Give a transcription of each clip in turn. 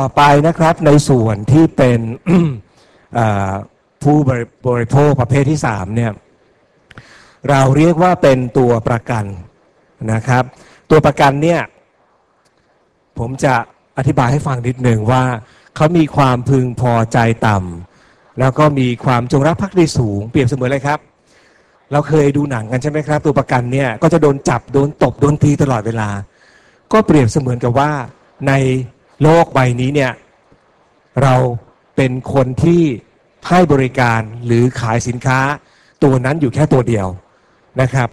ต่อไปนะครับในส่วนที่เป็นผู้บริโภคประเภทที่3เนี่ยเราเรียกว่าเป็นตัวประกันนะครับ ตัวประกันเนี่ยผมจะอธิบายให้ฟังนิดหนึ่งว่าเขามีความพึงพอใจต่ำแล้วก็มีความจงรักภักดีสูง เปรียบเสมือนเลยครับ เราเคยดูหนังกันใช่ไหมครับ ตัวประกันเนี่ยก็จะโดนจับโดนตบโดนตีตลอดเวลา ก็เปรียบเสมือนกับว่าใน โลกใบนี้เนี่ยเราเป็นคนที่ให้บริการหรือขายสินค้าตัวนั้นอยู่แค่ตัวเดียวนะครับ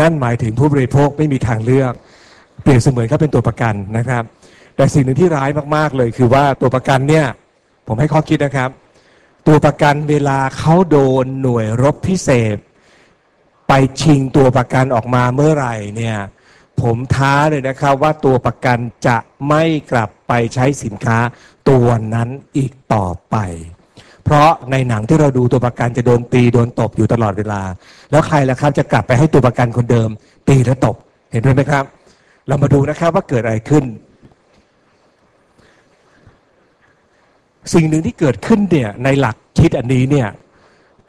นั่นหมายถึงผู้บริโภคไม่มีทางเลือก เปรียบเสมือนเขาเป็นตัวประกันนะครับ แต่สิ่งหนึ่งที่ร้ายมากๆเลยคือว่าตัวประกันเนี่ยผมให้ข้อคิดนะครับ ตัวประกันเวลาเขาโดนหน่วยรบพิเศษ ไปชิงตัวประกันออกมาเมื่อไหร่เนี่ย ผมท้าเลยนะครับว่าตัวประกันจะไม่กลับไปใช้สินค้าตัวนั้นอีกต่อไป เพราะในหนังที่เราดูตัวประกันจะโดนตีโดนตบอยู่ตลอดเวลา แล้วใครล่ะครับจะกลับไปให้ตัวประกันคนเดิม ตีและตบเห็นด้วยไหมครับ เรามาดูนะครับว่าเกิดอะไรขึ้น สิ่งหนึ่งที่เกิดขึ้นเนี่ยในหลักคิดอันนี้เนี่ย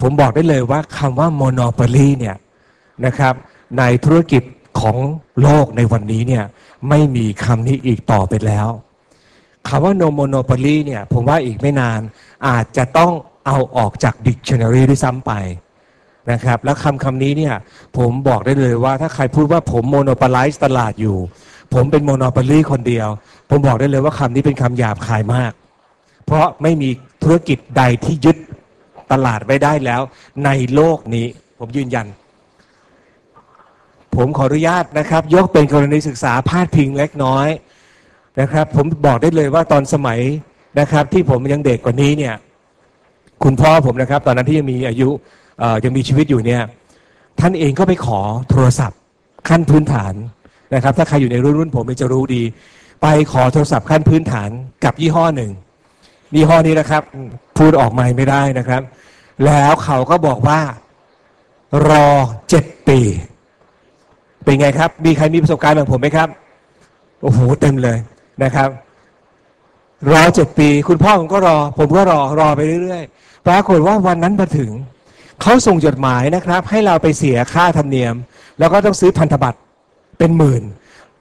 ผมบอกได้เลยว่าคำว่า monopoly เนี่ยนะครับในธุรกิจ ของโลกในวันนี้เนี่ยไม่มีคำนี้อีกต่อไปแล้วคำว่า no monopoly เนี่ยผมว่าอีกไม่นานอาจจะต้องเอาออกจาก dictionary ด้วยซ้ำไปนะครับแล้วคำคำนี้เนี่ยผมบอกได้เลยว่าถ้าใครพูดว่าผม monopolize ตลาดอยู่ ผมเป็น monopoly คนเดียว ผมบอกได้เลยว่าคำนี้เป็นคำหยาบคายมาก เพราะไม่มีธุรกิจใดที่ยึดตลาดไว้ได้แล้วในโลกนี้ผมยืนยัน ผมขออนุญาตนะครับ ยกเป็นกรณีศึกษาพาดพิงเล็กน้อยนะครับ ผมบอกได้เลยว่าตอนสมัยนะครับ ที่ผมยังเด็กกว่านี้เนี่ย คุณพ่อผมนะครับ ตอนนั้นที่ยังมีอายุยังมีชีวิตอยู่เนี่ย ท่านเองก็ไปขอโทรศัพท์ ขั้นพื้นฐานนะครับ ถ้าใครอยู่ในรุ่นรุ่นผมจะรู้ดี ไปขอโทรศัพท์ขั้นพื้นฐานกับยี่ห้อหนึ่งยี่ห้อนี้นะครับ พูดออกมาไม่ได้นะครับ แล้วเขาก็บอกว่ารอเจ็ดปี เป็นไงครับ มีใครมีประสบการณ์แบบผมไหมครับ โอ้โหเต็มเลยนะครับรอเจ็ดปี คุณพ่อผมก็รอ ผมก็รอรอไปเรื่อยๆ ปรากฏว่าวันนั้นมาถึง เขาส่งจดหมายนะครับ ให้เราไปเสียค่าธรรมเนียม แล้วก็ต้องซื้อพันธบัตรเป็นหมื่น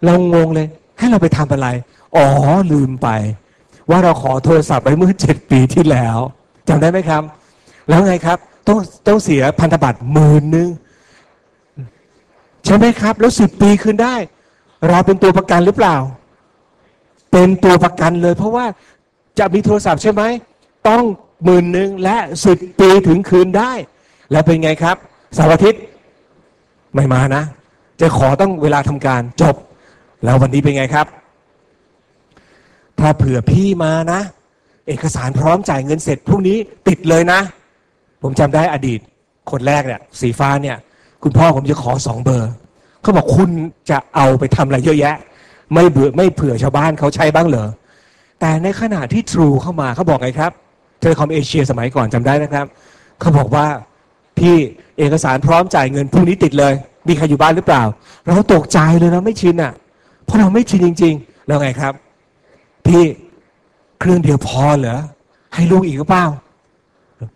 เรางงเลย ให้เราไปทำอะไร อ๋อลืมไป ว่าเราขอโทรศัพท์ไปเมื่อเจ็ดปีที่แล้วจำได้ไหมครับ แล้วไงครับ ต้องต้องเสียพันธบัตรหมื่นนึง ใช่ไหมครับ แล้วสิบปีคืนได้ เราเป็นตัวประกันหรือเปล่า เป็นตัวประกันเลย เพราะว่าจะมีโทรศัพท์ใช่ไหมต้องหมื่นหนึ่งและสิบปีถึงคืนได้ แล้วเป็นไงครับสารทิตไม่มานะ จะขอต้องเวลาทำการจบ แล้ววันนี้เป็นไงครับ ถ้าเผื่อพี่มานะ เอกสารพร้อมจ่ายเงินเสร็จพรุ่งนี้ติดเลยนะ ผมจำได้อดีต คนแรกเนี่ยสีฟ้าเนี่ย คุณพ่อผมจะขอสองเบอร์เขาบอกคุณจะเอาไปทำอะไรเยอะแยะ ไม่เบื่อไม่เผื่อชาวบ้านเขาใช้บ้างเหรอแต่ในขณะที่ True เข้ามาเขาบอกไงครับเทเลคอมเอเชียสมัยก่อนจำได้นะครับเขาบอกว่าพี่เอกสารพร้อมจ่ายเงินพรุ่งนี้ติดเลย มีใครอยู่บ้านหรือเปล่า เราตกใจเลยเราไม่ชินอะ เพราะเราไม่ชินจริง ๆ แล้วไงครับ พี่เครื่องเดียวพอเหรอให้ลูกอีกหรือเปล่า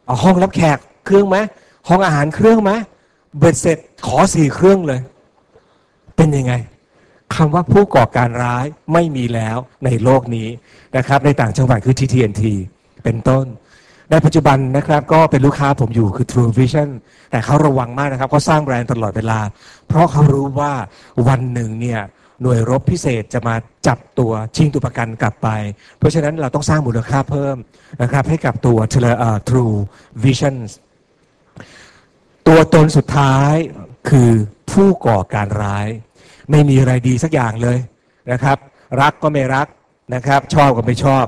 เอาห้องรับแขกเครื่องไหมห้องอาหารเครื่องไหม เบ็ดเสร็จขอสี่เครื่องเลย เป็นยังไงคำว่าผู้ก่อการร้ายไม่มีแล้วในโลกนี้นะครับ ในต่างจังหวัดคือ TTNT เป็นต้น ในปัจจุบันนะครับก็เป็นลูกค้าผมอยู่คือ True Vision แต่เขาระวังมากนะครับเขาสร้างแบรนด์ตลอดเวลา เพราะเขารู้ว่าวันหนึ่งเนี่ยหน่วยรบพิเศษจะมาจับตัวชิงตัวประกันกลับไป เพราะฉะนั้นเราต้องสร้างมูลค่าเพิ่มนะครับให้กับตัว True Vision ตัวตนสุดท้ายคือผู้ก่อการร้าย ไม่มีอะไรดีสักอย่างเลยนะครับ รักก็ไม่รักนะครับ ชอบก็ไม่ชอบ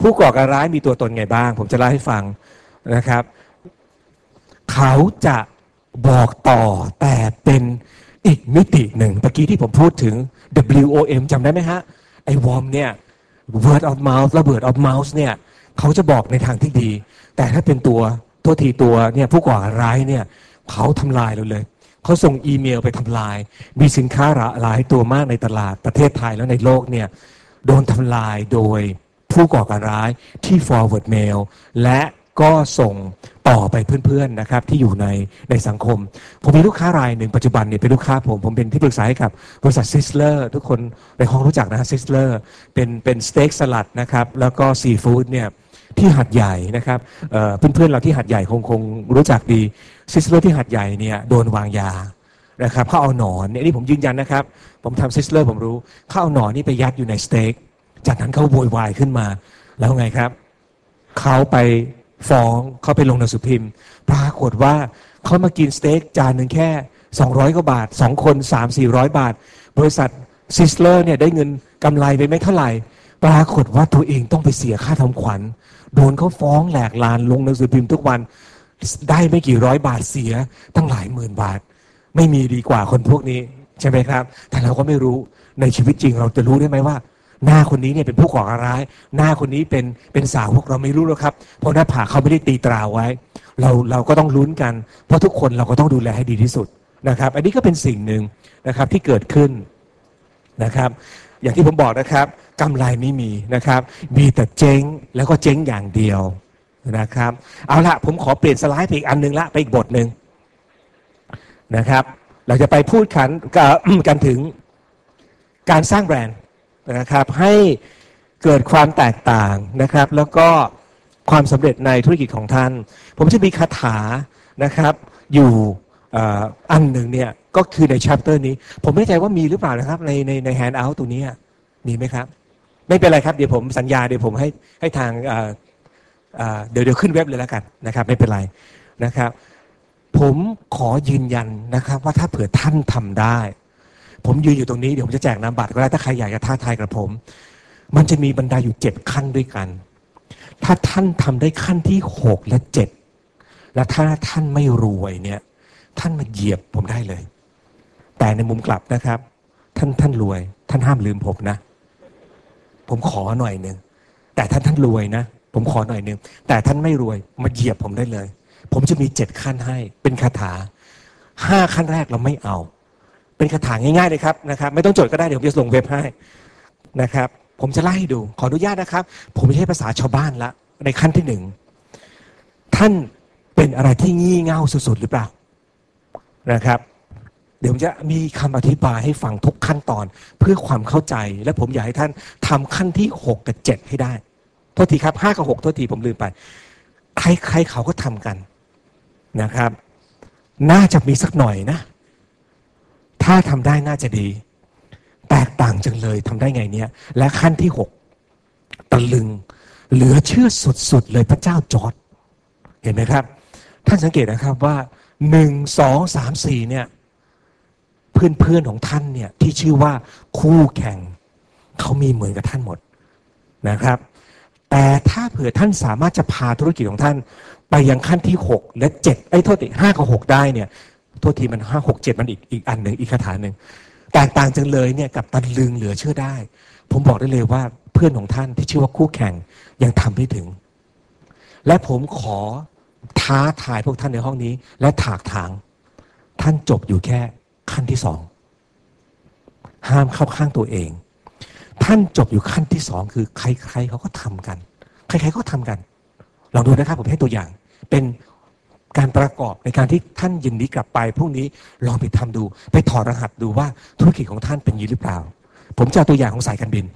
ผู้ก่อการร้ายมีตัวตนไงบ้าง ผมจะเล่าให้ฟังนะครับ เขาจะบอกต่อแต่เป็นอีกมิติหนึ่งเมื่อกี้ที่ผมพูดถึง WOM จำได้ไหมฮะ ไอ้วอมเนี่ย word of mouth และ word of mouth เนี่ย เขาจะบอกในทางที่ดี แต่ถ้าเป็นตัว ตัวทีตัวเนี่ยผู้ก่อร้ายเนี่ยเขาทำลายเราเลย เขาส่งอีเมลไปทำลาย มีสินค้าหลายตัวมากในตลาดประเทศไทยแล้วในโลกเนี่ยโดนทำลายโดยผู้ก่อการร้ายที่ forward mail และก็ส่งต่อไปเพื่อนๆนะครับที่อยู่ในในสังคม ผมมีลูกค้ารายหนึ่งปัจจุบันเนี่ยเป็นลูกค้าผม ผมเป็นที่ปรึกษาให้กับบริษัทซิสเลอร์ทุกคนในห้องรู้จักนะซิสเลอร์เป็นเป็นสเต็กสลัดนะครับแล้วก็ซีฟู้ดเนี่ย ที่หัดใหญ่นะครับเเพื่อนๆเราที่หัดใหญ่คงคงรู้จักดีซิสเลอร์ที่หัดใหญ่เนี่ยโดนวางยานะครับเขาเอาหนอนเนี่ยนี่ผมยืนยันนะครับ ผมทำซิสเลอร์ผมรู้เขาเอาหนอนนี่ไปยัดอยู่ในสเต็กจากนั้นเขาโวยวายขึ้นมา แล้วไงครับเขาไปฟ้องเขาไปลงหนังสือพิมพ์ ปรากฏว่าเขามากินสเต็กจานหนึ่งแค่ 200กว่าบาท 2 คน 3 400 บาท บริษัทซิสเลอร์เนี่ยได้เงินกำไรไปไม่เท่าไหร่ ปรากฏว่าตัวเองต้องไปเสียค่าทำขวัญ โดนเขาฟ้องแหลกลานลงหนังสือพิมพ์ทุกวันได้ไม่กี่ร้อยบาทเสียตั้งหลายหมื่นบาท ไม่มีดีกว่าคนพวกนี้ ใช่ไหมครับ แต่เราก็ไม่รู้ในชีวิตจริงเราจะรู้ได้ไหมว่า หน้าคนนี้เนี่ยเป็นผู้ก่อการร้าย หน้าคนนี้เป็นเป็นสาวพวกเราไม่รู้แล้วครับเพราะหน้าผากเขาไม่ได้ตีตราไว้ เราเราก็ต้องลุ้นกัน เพราะทุกคนเราก็ต้องดูแลให้ดีที่สุดนะครับ อันนี้ก็เป็นสิ่งหนึ่งนะครับที่เกิดขึ้นนะครับ อย่างที่ผมบอกนะครับกำไรไม่มีนะครับ มีแต่เจ๊งแล้วก็เจ๊งอย่างเดียวนะครับ เอาละผมขอเปลี่ยนสไลด์ไปอีกอันนึงละไปอีกบทหนึ่งนะครับ เราจะไปพูดขันกันถึงการสร้างแบรนด์นะครับ ให้เกิดความแตกต่างนะครับ แล้วก็ความสำเร็จในธุรกิจของท่าน ผมจะมีคาถานะครับ อยู่ อันหนึ่งเนี่ยก็คือในชัปเตอร์นี้ ผมไม่แน่ใจว่ามีหรือเปล่านะครับ ในในในแฮนด์เอาท์ตัวนี้มีไหมครับ ไม่เป็นไรครับเดี๋ยวผมสัญญาเดี๋ยวผมให้ให้ทางเดี๋ยวเดี๋ยวขึ้นเว็บเลยแล้วกันนะครับ ไม่เป็นไรนะครับ ผมขอยืนยันนะครับ ว่าถ้าเผื่อท่านทำได้ ผมยืนอยู่ตรงนี้เดี๋ยวผมจะแจกนามบัตรก็ได้ถ้าใครอยากจะท้าทายกับผม มันจะมีบันไดอยู่เจ็ดขั้นด้วยกัน ถ้าท่านทำได้ขั้นที่หกและเจ็ดและถ้าท่านไม่รวยเนี่ย ท่านมาเหยียบผมได้เลย แต่ในมุมกลับนะครับ ท่านท่านรวย ท่านห้ามลืมผมนะ ผมขอหน่อยหนึ่งแต่ท่านท่านรวยนะ ผมขอหน่อยหนึ่งแต่ท่านไม่รวยมาเหยียบผมได้เลย ผมจะมีเจ็ดขั้นให้ เป็นคาถาห้าขั้นแรกเราไม่เอา เป็นคาถาง่ายๆเลยครับนะครับ ไม่ต้องจดก็ได้เดี๋ยวผมจะส่งเว็บให้นะครับ ผมจะไล่ให้ดู ขออนุญาตนะครับ ผมไม่ใช่ภาษาชาวบ้านละในขั้นที่หนึ่งท่านเป็นอะไรที่งี่เง่าสุดๆหรือเปล่า นะครับ เดี๋ยวผมจะมีคำอธิบายให้ฟังทุกขั้นตอนเพื่อความเข้าใจ และผมอยากให้ท่านทำขั้นที่หกกับเจ็ดให้ได้โทษทีครับห้ากับหกโทษทีผมลืมไป ใครๆเขาก็ทำกันนะครับ น่าจะมีสักหน่อยนะ ถ้าทำได้น่าจะดี แตกต่างจังเลยทำได้ไงเนี่ย และขั้นที่หกตะลึงเหลือเชื่อสุดๆเลยพระเจ้าจอร์ดเห็นไหมครับ ท่านสังเกตนะครับว่า หนึ่งสองสามสี่เนี่ยเพื่อนๆของท่านเนี่ยที่ชื่อว่าคู่แข่งเขามีเหมือนกับท่านหมดนะครับ แต่ถ้าเผื่อท่านสามารถจะพาธุรกิจของท่าน ไปยังขั้นที่หกและเจ็ดไอ้โทษทีห้ากับหกได้เนี่ยโทษทีมันห้าหกเจ็ดมันอีกอีกอันหนึ่งอีกคาถาหนึ่งแตกต่างจังเลยเนี่ยกับตันลึงเหลือเชื่อได้ ผมบอกได้เลยว่าเพื่อนของท่านที่ชื่อว่าคู่แข่งยังทำไม่ถึง และผมขอ ท้าทายพวกท่านในห้องนี้ และถากถาง ท่านจบอยู่แค่ขั้นที่สองห้ามเข้าข้างตัวเอง ท่านจบอยู่ขั้นที่สองคือใครๆเขาก็ทำกัน ใครๆก็ทำกันลองดูนะครับผมให้ตัวอย่าง เป็นการประกอบในการที่ท่านยินดีกลับไปพรุ่งนี้ลองไปทำดู ไปถอดรหัสดูว่าธุรกิจของท่านเป็นยีหรือเปล่า ผมจะเอาตัวอย่างของสายการบิน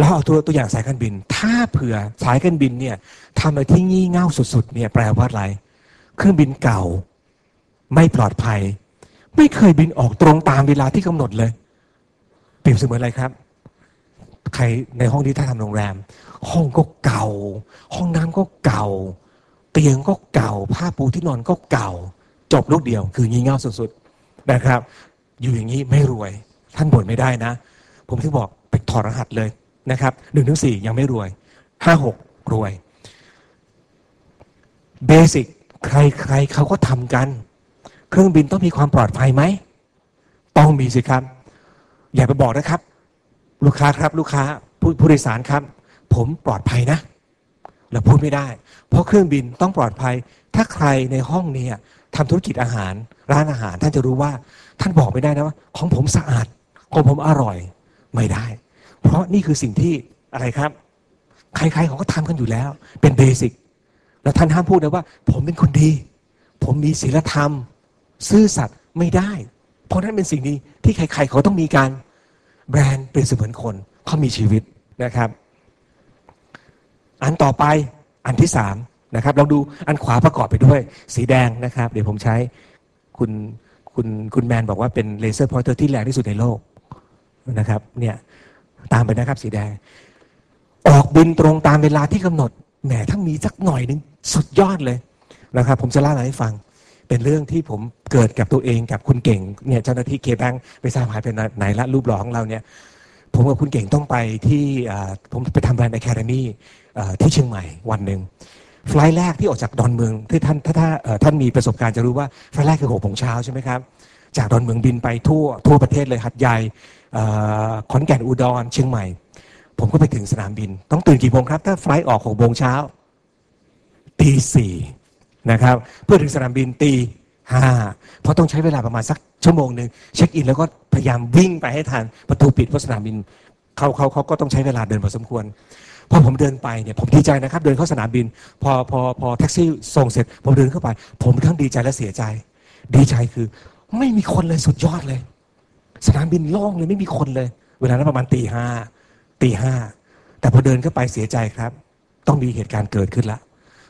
แล้วเอาตัวตัวอย่างสายการบิน ถ้าเผื่อสายการบินเนี่ยทำอะไรที่งี่เง่าสุดๆเนี่ยแปลว่าอะไร เครื่องบินเก่า ไม่ปลอดภัย ไม่เคยบินออกตรงตามเวลาที่กำหนดเลย เปรียบเสมือนอะไรครับ ใครในห้องที่ท่านทำโรงแรม ห้องก็เก่า ห้องน้ำก็เก่า เตียงก็เก่า ผ้าปูที่นอนก็เก่า จบลูกเดียว คืองี่เง่าสุดๆนะครับ อยู่อย่างนี้ไม่รวย ท่านบ่นไม่ได้นะ ผมถึงบอกไปถอดรหัสเลย นะครับหนึ่งถึงสี่ยังไม่รวยห้าหกรวยเบสิกใครๆเขาก็ทำกัน เครื่องบินต้องมีความปลอดภัยไหม ต้องมีสิครับ อย่าไปบอกนะครับ ลูกค้าครับลูกค้าผู้ผู้โดยสารครับ ผมปลอดภัยนะเราพูดไม่ได้ เพราะเครื่องบินต้องปลอดภัย ถ้าใครในห้องนี้ทำธุรกิจอาหาร ร้านอาหาร ท่านจะรู้ว่า ท่านบอกไม่ได้นะว่า ของผมสะอาดของผมอร่อยไม่ได้ เพราะนี่คือสิ่งที่อะไรครับ ใครๆเขาก็ทำกันอยู่แล้ว เป็นเบสิกแล้วท่านห้ามพูดนะว่า ผมเป็นคนดี ผมมีศีลธรรม ซื่อสัตย์ไม่ได้ เพราะนั้นเป็นสิ่งนี้ที่ใครๆเขาต้องมีการแบรนด์เป็นเสมือนคนเขามีชีวิตนะครับ อันต่อไปอันที่สามนะครับลองดูอันขวาประกอบไปด้วย สีแดงนะครับ เดี๋ยวผมใช้คุณคุณคุณแมนบอกว่าเป็นเลเซอร์พอยเตอร์ที่แรงที่สุดในโลกนะครับเนี่ย ตามไปนะครับ สีแดง ออกบินตรงตามเวลาที่กำหนดแหมทั้งมีสักหน่อยหนึ่งสุดยอดเลยนะครับ ผมจะเล่าอะไรให้ฟัง เป็นเรื่องที่ผมเกิดกับตัวเองกับคุณเก่งเนี่ยเจ้าหน้าที่เคแบงไปทราบหายไปไหนละรูปหล่อของเราเนี่ยผมกับคุณเก่งต้องไปที่ผมไปทำแบรนด์อะคาเดมี่ที่เชียงใหม่วันหนึ่งไฟล์แรกที่ออกจากดอนเมืองที่ท่านถ้าถ้าท่านมีประสบการณ์จะรู้ว่าไฟล์แรกคือหกโมงเช้าใช่ไหมครับจากดอนเมืองบินไปทั่วทั่วประเทศเลยหัดใหญ่ ขอนแก่นอุดรเชียงใหม่ ผมก็ไปถึงสนามบิน ต้องตื่นกี่โมงครับ ถ้าไฟล์ออกหกโมงเช้าตีสี่นะครับเพื่อถึงสนามบินตีห้าเพราะต้องใช้เวลาประมาณสักชั่วโมงหนึ่งเช็คอินแล้วก็พยายามวิ่งไปให้ทันประตูปิดเพราะสนามบินเขาเขาเขาก็ต้องใช้เวลาเดินพอสมควรพอผมเดินไปเนี่ยผมดีใจนะครับ เดินเข้าสนามบิน พอพอพอแท็กซี่ส่งเสร็จ ผมเดินเข้าไป ผมทั้งดีใจและเสียใจ ดีใจคือ ไม่มีคนเลยสุดยอดเลย สนามบินโล่งเลยไม่มีคนเลย เวลานั้นประมาณตีห้าตีห้าแต่พอเดินเข้าไปเสียใจครับ ต้องมีเหตุการณ์เกิดขึ้นละ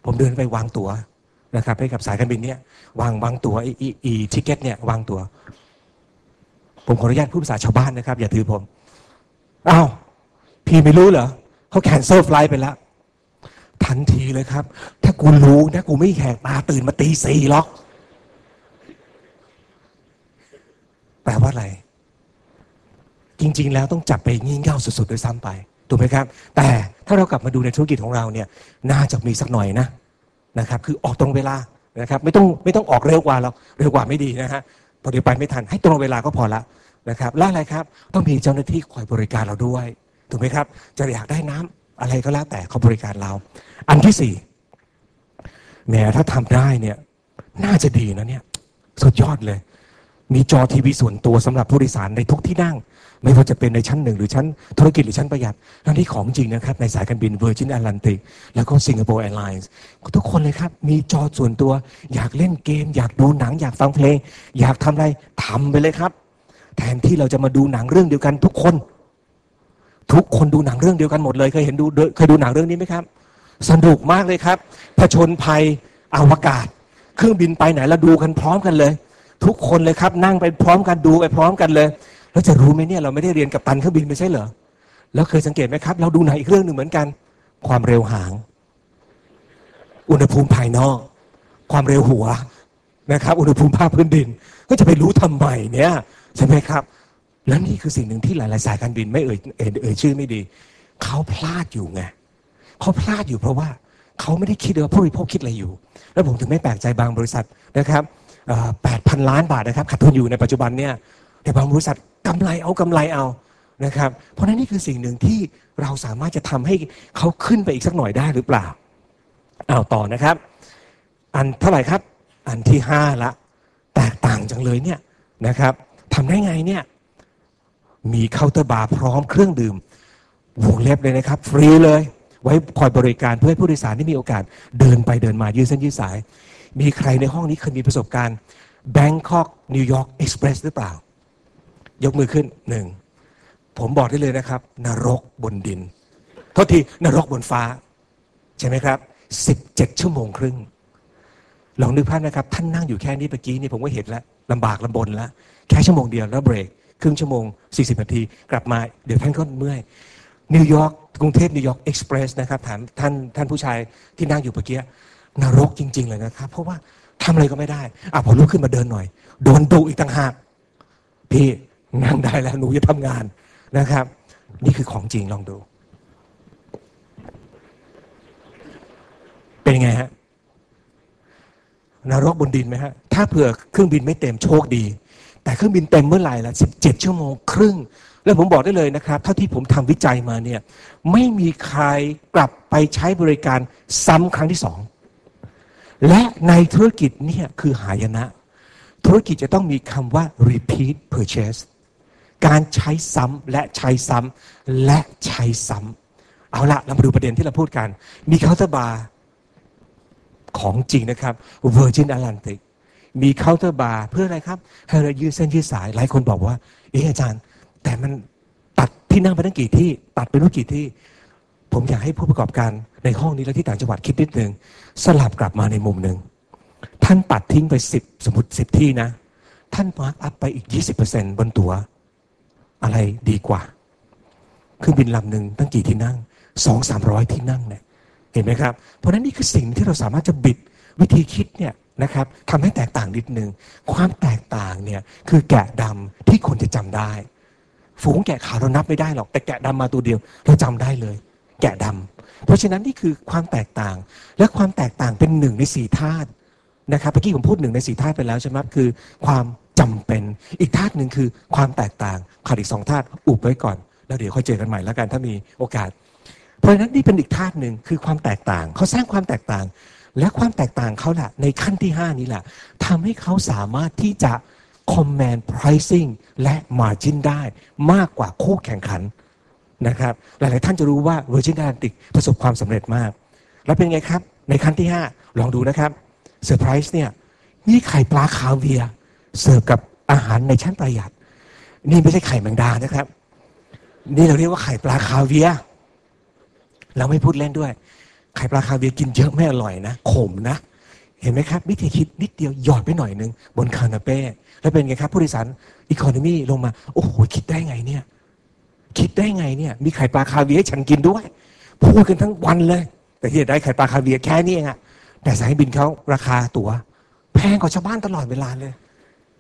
ผมเดินไปวางตั๋วนะครับให้กับสายการบินเนี่ยวางวางตั๋วอีอีทิเก็ตเนี่ยวางตั๋วผมขออนุญาตพูดภาษาชาวบ้านนะครับ อย่าถือผมอ้าวพี่ไม่รู้เหรอเขาแคนเซิลไฟล์ไปแล้วทันทีเลยครับ ถ้ากูรู้นะกูไม่แหกตาตื่นมาตีสี่หรอกแปลว่าอะไร จริง ๆ แล้วต้องจับไปงี่เง่าสุดๆด้วยซ้ำไปถูกไหมครับ แต่ถ้าเรากลับมาดูในธุรกิจของเราเนี่ยน่าจะมีสักหน่อยนะนะครับคือออกตรงเวลานะครับไม่ต้องไม่ต้องออกเร็วกว่าเราเร็วกว่าไม่ดีนะฮะพอเดี๋ยวไปไม่ทันให้ตรงเวลาก็พอละนะครับแล้วอะไรครับต้องมีเจ้าหน้าที่คอยบริการเราด้วยถูกไหมครับ จะอยากได้น้ำอะไรก็แล้วแต่เขาบริการเรา อันที่สี่แหมถ้าทำได้เนี่ยน่าจะดีนะเนี่ยสุดยอดเลย มีจอทีวีส่วนตัวสำหรับผู้โดยสารในทุกที่นั่ง ไม่ว่าจะเป็นในชั้นหนึ่งหรือชั้นธุรกิจหรือชั้นประหยัดนั่นที่ของจริงนะครับ ในสายการบิน Virgin Atlantic แล้วก็ Singapore Airlines ทุกคนเลยครับ มีจอส่วนตัว อยากเล่นเกม อยากดูหนัง อยากฟังเพลง อยากทำอะไรทำไปเลยครับ แทนที่เราจะมาดูหนังเรื่องเดียวกันทุกคน ทุกคนดูหนังเรื่องเดียวกันหมดเลยเคยเห็นดูเคยดูหนังเรื่องนี้ไหมครับ สนุกมากเลยครับผชนภัยอวกาศ เครื่องบินไปไหนเราดูกันพร้อมกันเลย ทุกคนเลยครับนั่งไปพร้อมกันดูไปพร้อมกันเลย แล้วจะรู้ไหมเนี่ยเราไม่ได้เรียนกับตันเครื่องบินไม่ใช่เหรอแล้วเคยสังเกตไหมครับ เราดูหนังอีกเรื่องหนึ่งเหมือนกัน ความเร็วหาง อุณหภูมิภายนอก ความเร็วหัวนะครับ อุณหภูมิภาคพื้นดิน ก็จะไปรู้ทำไมเนี่ยใช่ไหมครับ แล้วนี่คือสิ่งหนึ่งที่หลาย ๆ สายการบินไม่เอ่ยเอ่ยชื่อไม่ดีเขาพลาดอยู่ไงเขาพลาดอยู่เพราะว่าเขาไม่ได้คิดว่าผู้บริโภคคิดอะไรอยู่ แล้วผมถึงไม่แปลกใจบางบริษัทนะครับแปดพันล้านบาทนะครับขาดทุนอยู่ในปัจจุบันเนี่ย แต่บางบริษัทกำไรเอากำไรเอานะครับ เพราะนั้นนี่คือสิ่งหนึ่งที่เราสามารถจะทำให้เขาขึ้นไปอีกสักหน่อยได้หรือเปล่าเอาต่อนะครับ อันเท่าไหร่ครับ อันที่ห้าละแตกต่างจังเลยเนี่ยนะครับทำได้ไงเนี่ยมีเคาน์เตอร์บาร์พร้อมเครื่องดื่มวงเล็บเลยนะครับ ฟรีเลย ไว้คอยบริการเพื่อให้ผู้โดยสารที่มีโอกาส เดินไปเดินมายืดเส้นยืดสาย มีใครในห้องนี้เคยมีประสบการณ์ Bangkok New York Express หรือเปล่า ยกมือขึ้นหนึ่งผมบอกได้เลยนะครับ นรกบนดินโทษทีนรกบนฟ้า ใช่ไหมครับ17ชั่วโมงครึ่งลองนึกภาพนะครับ ท่านนั่งอยู่แค่นี้เมื่อกี้นี่ผมก็เห็นแล้วลำบากลำบนแล้ว แค่ชั่วโมงเดียวแล้วเบรก ครึ่งชั่วโมง 40 นาที กลับมาเดี๋ยวท่านก็เมื่อยนิวยอร์กกรุงเทพนิวยอร์กเอ็กซ์เพรสนะครับถามท่านท่านผู้ชายที่นั่งอยู่เมื่อกี้นรกจริง ๆ เลยนะครับ เพราะว่าทำอะไรก็ไม่ได้อะผมลุกขึ้นมาเดินหน่อย โดนดุอีกต่างหากพี่ นั่งได้แล้วหนูจะทำงานนะครับ นี่คือของจริงลองดู เป็นไงฮะนรกบนดินไหมฮะ ถ้าเผื่อเครื่องบินไม่เต็มโชคดี แต่เครื่องบินเต็มเมื่อไหร่ละ17ชั่วโมงครึ่ง แล้วผมบอกได้เลยนะครับ เท่าที่ผมทำวิจัยมาเนี่ย ไม่มีใครกลับไปใช้บริการซ้ำครั้งที่สอง และในธุรกิจเนี่ยคือหายนะ ธุรกิจจะต้องมีคำว่า repeat purchase การใช้ซ้ำและใช้ซ้ำและใช้ซ้ำเอาละเรามาดูประเด็นที่เราพูดกัน มีเคาน์เตอร์บาร์ของจริงนะครับ Virgin Atlantic มีเคาน์เตอร์บาร์เพื่ออะไรครับ ให้เรายืดเส้นยืดสาย หลายคนบอกว่า เอออาจารย์ แต่มันตัดที่นั่งไปตั้งกี่ที่ ตัดไปรู้กี่ที่ ผมอยากให้ผู้ประกอบการในห้องนี้และที่ต่างจังหวัดคิดนิดนึงสลับกลับมาในมุมหนึ่งท่านตัดทิ้งไปสิบสมมติสิบที่นะ ท่านมาร์กอัพไปอีก 20%บนตัว๋ว อะไรดีกว่าเครื่องบินลำหนึ่งตั้งกี่ที่นั่งสองสามร้อยที่นั่งเนี่ยเห็นไหมครับ เพราะนั้นนี่คือสิ่งที่เราสามารถจะบิดวิธีคิดเนี่ยนะครับทำให้แตกต่างนิดนึง ความแตกต่างเนี่ยคือแกะดำที่คนจะจำได้ ฝูงแกะขาวเรานับไม่ได้หรอก แต่แกะดำมาตัวเดียวเราจำได้เลย แกะดำเพราะฉะนั้นนี่คือความแตกต่าง และความแตกต่างเป็นหนึ่งในสี่ธาตุนะครับเมื่อกี้ผมพูดหนึ่งในสี่ธาตุไปแล้วใช่ไหมคือความ จำเป็น อีกธาตุหนึ่งคือความแตกต่างขาดอีกสองธาตุอุบไว้ก่อน แล้วเดี๋ยวค่อยเจอกันใหม่แล้วกันถ้ามีโอกาส เพราะฉะนั้นนี่เป็นอีกธาตุหนึ่งคือความแตกต่างเขาสร้างความแตกต่าง และความแตกต่างเขาแหละในขั้นที่ 5 นี้แหละทำให้เขาสามารถที่จะ command pricing และ margin ได้มากกว่าคู่แข่งขันนะครับ หลาย ๆ ท่านจะรู้ว่า Virgin Atlantic ประสบความสำเร็จมาก แล้วเป็นไงครับ ในขั้นที่ 5 ลองดูนะครับเซอร์ไพรส์เนี่ย นี่ไข่ปลาคาเวีย เสิร์ฟกับอาหารในชั้นประหยัด นี่ไม่ใช่ไข่แมงดานะครับ นี่เราเรียกว่าไข่ปลาคาเวียเราไม่พูดเล่นด้วย ไข่ปลาคาเวียกินเยอะไม่อร่อยนะขมนะ เห็นไหมครับ วิธีคิดนิดเดียวหยอดไปหน่อยนึง บนคานาเป้แล้วเป็นไงครับ ผู้โดยสารอีโคโนมีลงมา โอ้โห คิดได้ไงเนี่ย คิดได้ไงเนี่ย มีไข่ปลาคาเวียให้ฉันกินด้วย พูดกันทั้งวันเลย แต่ที่จะได้ไข่ปลาคาเวียแค่นี้เองอะแต่สายบินเขาราคาตั๋ว แพงกว่าชาวบ้านตลอดเวลาเลย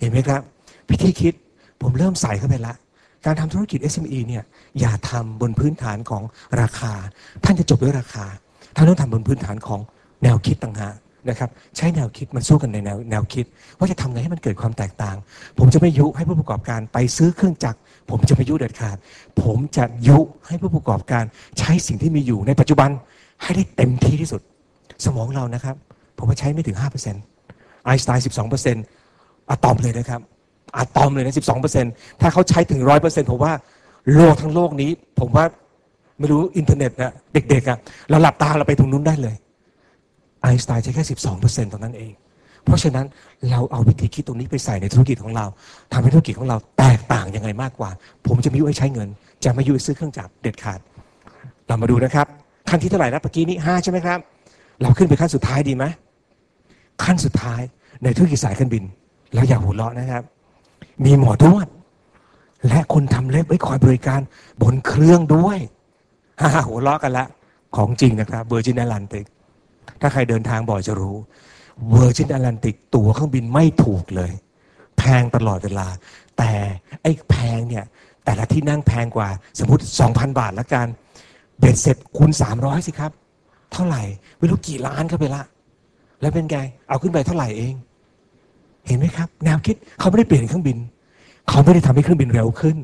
เห็นไหมครับพิธีคิดผมเริ่มใส่เข้าไปละ การทำธุรกิจ SME เนี่ยอย่าทำบนพื้นฐานของราคา ท่านจะจบด้วยราคา ท่านต้องทำบนพื้นฐานของแนวคิดต่างหากนะครับใช้แนวคิดมันสู้กันในแนวแนวคิด ว่าจะทำไงให้มันเกิดความแตกต่าง ผมจะไม่ยุให้ผู้ประกอบการไปซื้อเครื่องจักรผมจะไม่ยุเด็ดขาด ผมจะยุให้ผู้ประกอบการใช้สิ่งที่มีอยู่ในปัจจุบันให้ได้เต็มที่ที่สุด สมองเรานะครับ ผมว่าใช้ไม่ถึง5%ไอน์สไตน์12% อะตอมเลยนะครับอะตอมเลยนะ12%ถ้าเขาใช้ถึง100%ผมว่าโลกทั้งโลกนี้ ผมว่าไม่รู้อินเทอร์เน็ตนะเด็กๆอะเราหลับตาเราไปตรงนู้นได้เลยไอน์สไตน์ใช้แค่12%ตรงนั้นเอง เพราะฉะนั้นเราเอาวิธีคิดตรงนี้ไปใส่ในธุรกิจของเราทำให้ธุรกิจของเราแตกต่างยังไงมากกว่า ผมจะไม่ยุ่งให้ใช้เงิน จะไม่ยุ่งซื้อเครื่องจักรเด็ดขาด เรามาดูนะครับขั้นที่เท่าไหร่นะเมื่อกี้นี้ห้าใช่ไหมครับ เราขึ้นไปขั้นสุดท้ายดีไหมขั้นสุดท้ายในธุรกิจสายการบิน แล้วอย่าหัวเราะนะครับ มีหมอนวด และคนทำเล็บไว้คอยบริการบนเครื่องด้วยฮ่าหัวเราะกันละ ของจริงนะครับเวอร์จินแอตแลนติก ถ้าใครเดินทางบ่อยจะรู้เวอร์จินแอตแลนติกตั๋วเครื่องบินไม่ถูกเลย แพงตลอดเวลา แต่ไอ้แพงเนี่ย แต่ละที่นั่งแพงกว่า สมมติ 2,000 บาทละกันเบ็ดเสร็จคูณ 300 สิครับ เท่าไหร่ ไม่รู้กี่ล้านเข้าไปละ แล้วเป็นไง เอาขึ้นไปเท่าไหร่เอง เห็นไหมครับ แนวคิดเขาไม่ได้เปลี่ยนเครื่องบิน เขาไม่ได้ทำให้เครื่องบินเร็วขึ้น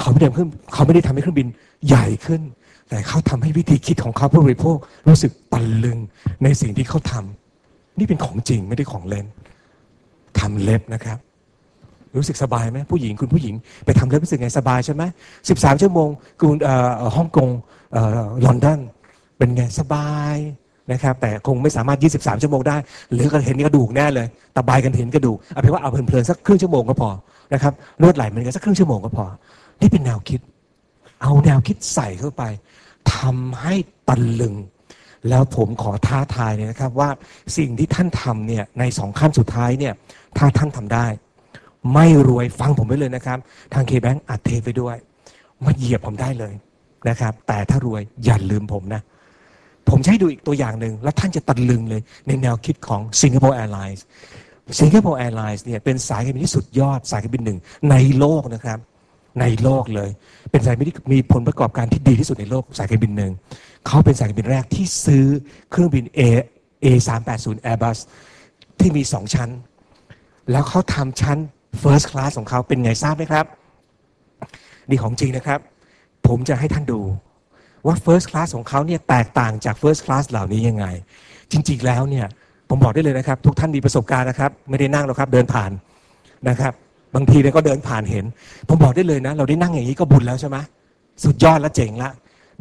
เขาไม่ได้ขึ้นเขาไม่ได้ทำให้เครื่องบินใหญ่ขึ้น แต่เขาทำให้วิธีคิดของเขาผู้บริโภครู้สึกตะลึงในสิ่งที่เขาทำนี่เป็นของจริงไม่ได้ของเล่นทำเล็บนะครับ รู้สึกสบายไหมผู้หญิงคุณผู้หญิง ไปทำเล็บรู้สึกไงสบายใช่ไหมสิบสามชั่วโมงกรุงฮ่องกงลอนดอนเป็นไงสบาย นะครับแต่คงไม่สามารถ 23 ชั่วโมงได้ หรือกันเห็นกระดูกแน่เลยตะบายกันเห็นกระดูกเอาเป็นว่าเอาเพลินๆสักครึ่งชั่วโมงก็พอนะครับนวดไหลมันกันสักครึ่งชั่วโมงก็พอ นี่เป็นแนวคิด เอาแนวคิดใส่เข้าไปทำให้ตะลึง แล้วผมขอท้าทายเนี่ยนะครับว่าสิ่งที่ท่านทำเนี่ยในสองขั้นสุดท้ายเนี่ยถ้าท่านทำได้ ไม่รวยฟังผมไว้เลยนะครับ ทางเคแบงอัดเทไปด้วยมาเหยียบผมได้เลยนะครับ แต่ถ้ารวยอย่าลืมผมนะ ผมจะให้ดูอีกตัวอย่างหนึ่ง แล้วท่านจะตัดลึงเลยในแนวคิดของ Singapore Airlines Singapore Airlines เนี่ยเป็นสายการบินที่สุดยอดสายการบินหนึ่งในโลกนะครับ ในโลกเลย เป็นสายการบินที่มีผลประกอบการที่ดีที่สุดในโลกสายการบินหนึ่งเขาเป็นสายการบินแรกที่ซื้อเครื่องบิน A A 3 8 0 Airbus ที่มีสองชั้น แล้วเขาทำชั้น First Class ของเขาเป็นไงทราบไหมครับ นี่ของจริงนะครับ ผมจะให้ท่านดู ว่า First Class ของเขาเนี่ยแตกต่างจาก First Class เหล่านี้ยังไง จริง ๆ แล้วเนี่ยผมบอกได้เลยนะครับ ทุกท่านมีประสบการณ์นะครับ ไม่ได้นั่งหรอกครับเดินผ่านนะครับบางทีเนี่ยก็เดินผ่านเห็น ผมบอกได้เลยนะ เราได้นั่งอย่างนี้ก็บุญแล้วใช่ไหมสุดยอดและเจ๋งละ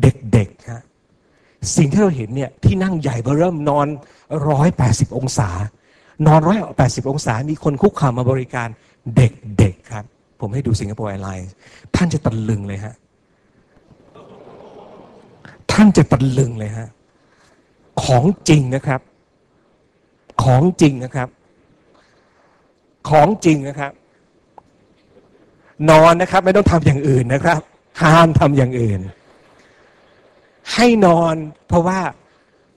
เด็กๆฮะสิ่งที่เราเห็นเนี่ยที่นั่งใหญ่เบอร์เริ่มนอนร้อยแปดสิบองศา นอนร้อยแปดสิบองศา มีคนคุกคามมาบริการเด็กๆครับ ผมให้ดูสิงคโปร์แอร์ไลน์ท่านจะตะลึงเลยฮะ ท่านจะตะลึงเลยฮะ ของจริงนะครับ ของจริงนะครับ ของจริงนะครับ นอนนะครับ ไม่ต้องทำอย่างอื่นนะครับ ห้ามทำอย่างอื่น ให้นอนเพราะว่า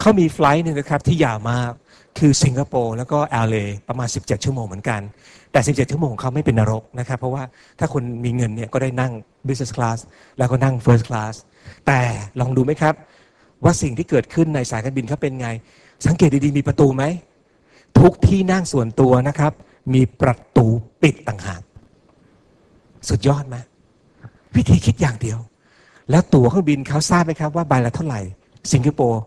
เขามีไฟล์หนึงนะครับ ที่ยาวมากคือสิงคโปร์แล้วก็แอลเลประมาณ 17 ชั่วโมงเหมือนกัน แต่ 17 ชั่วโมงของเขาไม่เป็นนรกนะครับ เพราะว่าถ้าคนมีเงินเนี่ยก็ได้นั่ง business class แล้วก็นั่ง first class แต่ลองดูไหมครับ ว่าสิ่งที่เกิดขึ้นในสายการบินเขาเป็นไง สังเกตดีๆมีประตูไหม ทุกที่นั่งส่วนตัวนะครับ มีประตูปิดต่างหากสุดยอดไหมวิธีคิดอย่างเดียว แล้วตั๋วเครื่องบินเขาทราบไหมครับว่าใบละเท่าไหร่ สิงคโปร์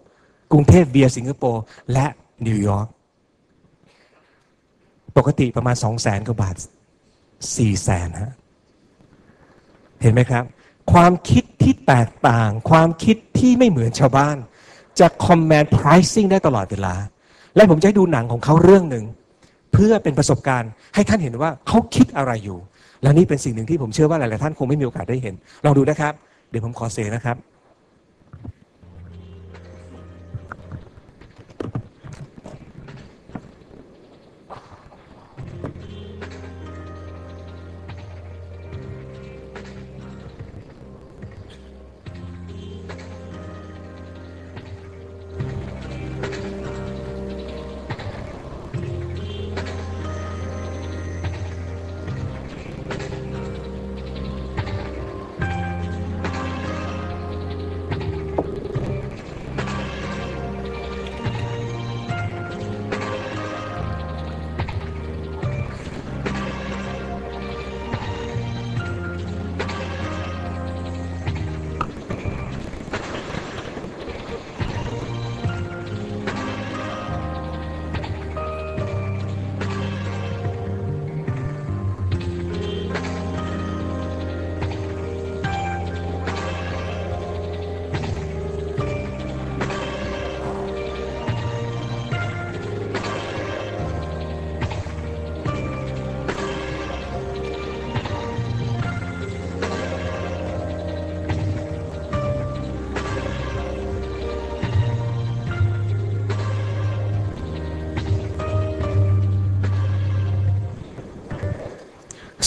กรุงเทพเบียสิงคโปร์และนิวยอร์กปกติประมาณ2 0 0แสนกว่าบาท4 0 0แสนฮะเห็นไหมครับ ความคิดที่แตกต่าง ความคิดที่ไม่เหมือนชาวบ้าน จะ command pricing ได้ตลอดเวลา และผมจะให้ดูหนังของเขาเรื่องหนึ่ง เพื่อเป็นประสบการณ์ ให้ท่านเห็นว่าเขาคิดอะไรอยู่ และนี่เป็นสิ่งหนึ่งที่ผมเชื่อว่าหลาย ๆ ท่านคงไม่มีโอกาสได้เห็น ลองดูนะครับ เดี๋ยวผมขอเสนะครับ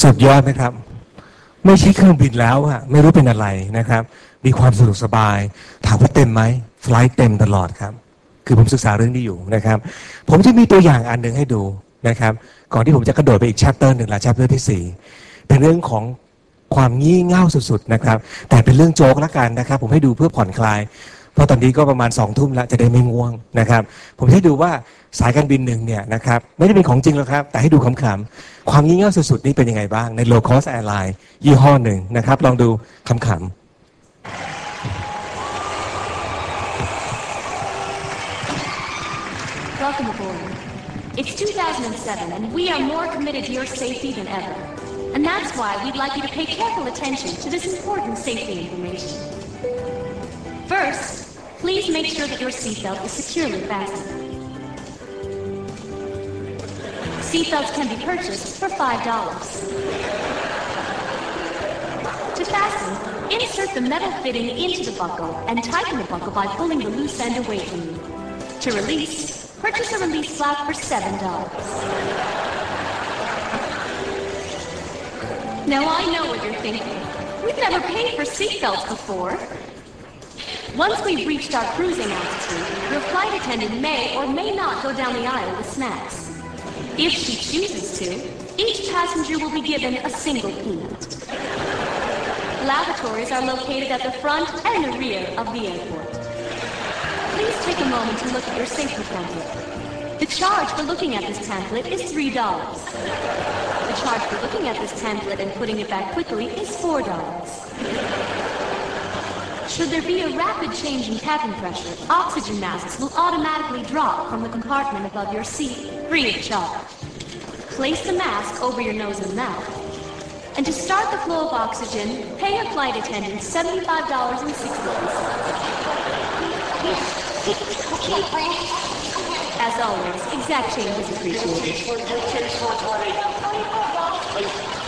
สุดยอดนะครับ ไม่ใช่เครื่องบินแล้วอะไม่รู้เป็นอะไรนะครับ มีความสะดวกสบาย ถามว่าเต็มไหมไฟล์เต็มตลอดครับ คือผมศึกษาเรื่องนี้อยู่นะครับ ผมจะมีตัวอย่างอันหนึ่งให้ดูนะครับ ก่อนที่ผมจะกระโดดไปอีกแชปเตอร์หนึ่งละแชปเตอร์ที่สี่เป็นเรื่องของความงี่เง่าสุดๆนะครับ แต่เป็นเรื่องโจ๊กละกันนะครับ ผมให้ดูเพื่อผ่อนคลาย พราะตอนนี้ก็ประมาณ2องทุ่มแล้วจะได้ไม่ง่วงนะครับผมให้ดูว่าสายการบินหนึ่งเนี่ยนะครับไม่ได้เป็นของจริงหรอกครับ แต่ให้ดูขำๆความยิ่เง่าสุดๆนี่เป็นยังไงบ้างในโลคอสแอร์ไลน์ยี่ห้อหนึ่งนะครับลองดูขำๆ It's 2007, and we are more committed to your safety than ever. And that's why we'd like you to pay careful attention to this important safety information. First, please make sure that your seatbelt is securely fastened. Seatbelts can be purchased for $5. To fasten, insert the metal fitting into the buckle and tighten the buckle by pulling the loose end away from you. To release, purchase a release flap for $7. Now I know what you're thinking. We've never paid for seatbelts before. Once we've reached our cruising altitude, your flight attendant may or may not go down the aisle with snacks. If she chooses to, each passenger will be given a single peanut. Lavatories are located at the front and the rear of the airport. Please take a moment to look at your safety pamphlet. The charge for looking at this pamphlet is $3. The charge for looking at this pamphlet and putting it back quickly is $4. Should there be a rapid change in cabin pressure, oxygen masks will automatically drop from the compartment above your seat, free of charge. Place the mask over your nose and mouth, And to start the flow of oxygen, pay your flight attendant $75.60. As always, exact change is appreciated.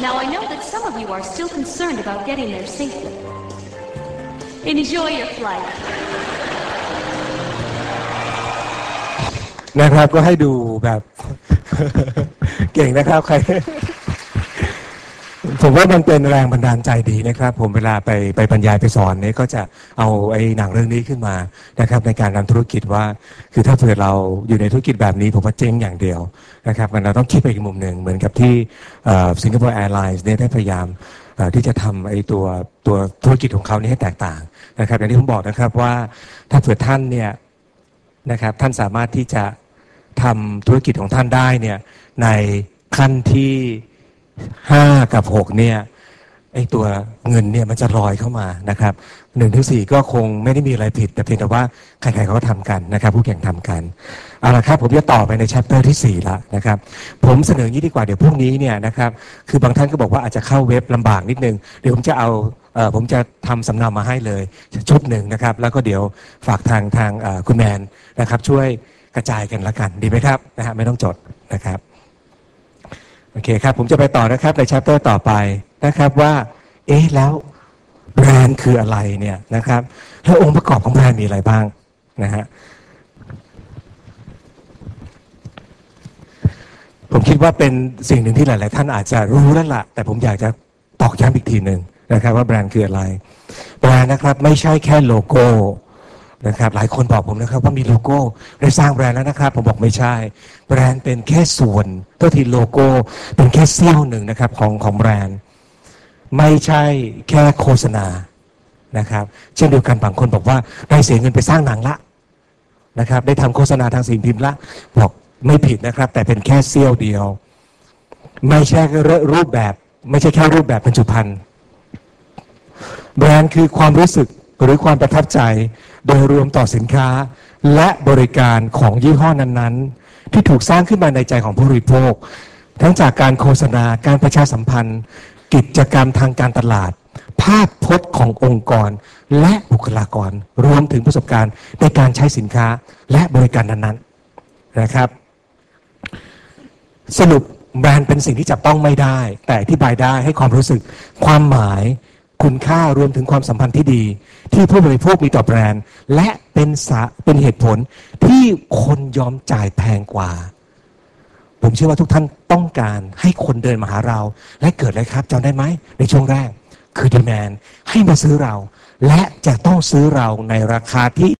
Now I know that some of you are still concerned about getting there safely. Enjoy your flight. นะครับก็ให้ดูแบบ เก่งนะครับใคร ผมว่ามันเป็นแรงบันดาลใจดีนะครับ ผมเวลาไปไปบรรยายไปสอนเนี่ยก็จะเอาไอ้หนังเรื่องนี้ขึ้นมานะครับ ในการทำธุรกิจว่า คือถ้าเผื่อเราอยู่ในธุรกิจแบบนี้ ผมว่าเจ๊งอย่างเดียวนะครับมันเราต้องคิดไปอีกมุมหนึ่งเหมือนกับที่สิงคโปร์แอร์ไลน์เนี่ยได้พยายามที่จะทำไอ้ตัวตัวธุรกิจของเขานี่ให้แตกต่าง นะครับอย่างที่ผมบอกนะครับว่าถ้าเผื่อท่านเนี่ยนะครับท่านสามารถที่จะทำธุรกิจของท่านได้เนี่ยในขั้นที่ห้ากับหกเนี่ยไอตัวเงินเนี่ยมันจะลอยเข้ามานะครับหนึ่งถึงสี่ก็คงไม่ได้มีอะไรผิด แต่เพียงแต่ว่าใครๆเขาก็ทำกันนะครับ ผู้แข่งทำกันเอาละครับผมจะต่อไปในแชปเตอร์ที่สี่ละนะครับ ผมเสนออย่างนี้ดีกว่าเดี๋ยวพรุ่งนี้เนี่ยนะครับคือบางท่านก็บอกว่าอาจจะเข้าเว็บลำบากนิดนึง เดี๋ยวผมจะเอา ผมจะทำสำเนามาให้เลยชุดหนึ่งนะครับ แล้วก็เดี๋ยวฝากทางทางคุณแมนนะครับ ช่วยกระจายกันละกันดีไหมครับนะฮะไม่ต้องจดนะครับโอเคครับ ผมจะไปต่อนะครับในชัปเตอร์ต่อไปนะครับว่า เอ๊ะแล้วแบรนด์คืออะไรเนี่ยนะครับแล้วองค์ประกอบของแบรนด์มีอะไรบ้างนะฮะผมคิดว่าเป็นสิ่งหนึ่งที่หลาย ๆ ท่านอาจจะรู้แล้วล่ะ แต่ผมอยากจะตอกย้ำอีกทีหนึ่ง นะครับว่าแบรนด์คืออะไร แบรนด์นะครับไม่ใช่แค่โลโก้นะครับหลายคนบอกผมนะครับว่ามีโลโก้ได้สร้างแบรนด์แล้วนะครับ ผมบอกไม่ใช่ แบรนด์เป็นแค่ส่วนตัวทีโลโก้เป็นแค่เสี้ยวหนึ่งนะครับของของแบรนด์ ไม่ใช่แค่โฆษณานะครับเช่นเดียวกันบางคนบอกว่าได้เสียเงินไปสร้างหนังละนะครับได้ทำโฆษณาทางสิ่งพิมพ์ละบอกไม่ผิดนะครับ แต่เป็นแค่เสี้ยวเดียว ไม่ใช่รูปแบบ ไม่ใช่แค่รูปแบบบรรจุภัณฑ์ แบรนด์คือความรู้สึกหรือความประทับใจ โดยรวมต่อสินค้า และบริการของยี่ห้อนั้นๆ ที่ถูกสร้างขึ้นมาในใจของผู้บริโภค ทั้งจากการโฆษณาการประชาสัมพันธ์ กิจกรรมทางการตลาด ภาพพจน์ขององค์กร และบุคลากร รวมถึงประสบการณ์ในการใช้สินค้าและบริการนั้นๆนะครับ สรุปแบรนด์เป็นสิ่งที่จับต้องไม่ได้ แต่อธิบายได้ให้ความรู้สึกความหมาย คุณค่ารวมถึงความสัมพันธ์ที่ดี ที่ผู้บริโภคมีต่อแบรนด์ และเป็นสาเป็นเหตุผลที่คนยอมจ่ายแพงกว่า ผมเชื่อว่าทุกท่านต้องการให้คนเดินมาหาเรา และเกิดอะไรครับจำได้ไหมในช่วงแรก คือดีแมนให้มาซื้อเรา และจะต้องซื้อเราในราคาที่